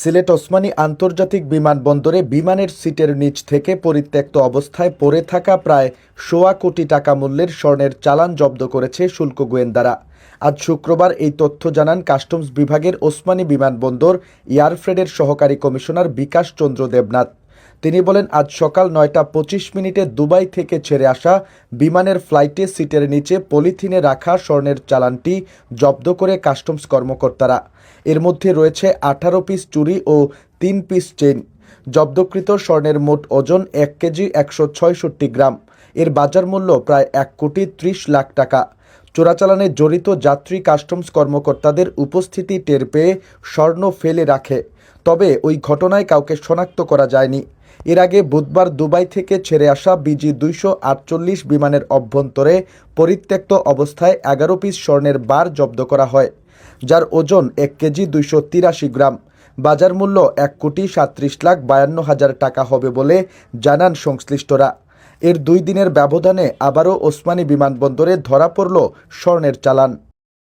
সিলেট ওসমানী আন্তর্জাতিক বিমানবন্দরে বিমানের সিটের নিচ থেকে পরিত্যক্ত অবস্থায় পড়ে থাকা প্রায় সোয়া কোটি টাকা মূল্যের স্বর্ণের চালান জব্দ করেছে শুল্ক গোয়েন্দারা। আজ শুক্রবার এই তথ্য জানান কাস্টমস বিভাগের ওসমানী বিমানবন্দর, এয়ারফ্রেডের সহকারী কমিশনার বিকাশ চন্দ্র দেবনাথ। তিনি বলেন, আজ সকাল নয়টা পঁচিশ মিনিটে দুবাই থেকে ছেড়ে আসা বিমানের ফ্লাইটে সিটের নিচে পলিথিনে রাখা স্বর্ণের চালানটি জব্দ করে কাস্টমস কর্মকর্তারা। এর মধ্যে রয়েছে আঠারো পিস চুরি ও তিন পিস চেইন। জব্দকৃত স্বর্ণের মোট ওজন এক কেজি একশো ছয়ষট্টি গ্রাম। এর বাজার মূল্য প্রায় এক কোটি ত্রিশ লাখ টাকা। চোরাচালানে জড়িত যাত্রী কাস্টমস কর্মকর্তাদের উপস্থিতি টের পেয়ে স্বর্ণ ফেলে রাখে। তবে ওই ঘটনায় কাউকে শনাক্ত করা যায়নি। এর আগে বুধবার দুবাই থেকে ছেড়ে আসা বিজি দুইশো আটচল্লিশ বিমানের অভ্যন্তরে পরিত্যক্ত অবস্থায় এগারো পিস স্বর্ণের বার জব্দ করা হয়, যার ওজন এক কেজি দুইশো তিরাশি গ্রাম। বাজার মূল্য এক কোটি সাত্রিশ লাখ বায়ান্ন হাজার টাকা হবে বলে জানান সংশ্লিষ্টরা। এর দুই দিনের ব্যবধানে আবারও ওসমানী বিমানবন্দরে ধরা পড়ল স্বর্ণের চালান।